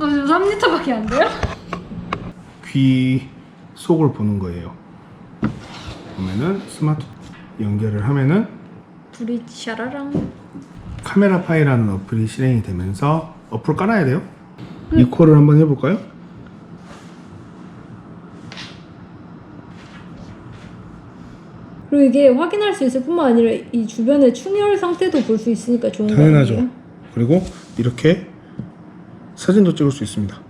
어, 지금 3리터밖에 안 돼요? 귀 속을 보는 거예요. 보면은 스마트 연결을 하면은 불이 샤라랑. 카메라파이라는 어플이 실행이 되면서 어플 깔아야 돼요. 이 콜을 한번 해볼까요? 그리고 이게 확인할 수 있을 뿐만 아니라 이 주변의 충혈 상태도 볼 수 있으니까 좋은 거 당연하죠. 그리고 이렇게 사진도 찍을 수 있습니다.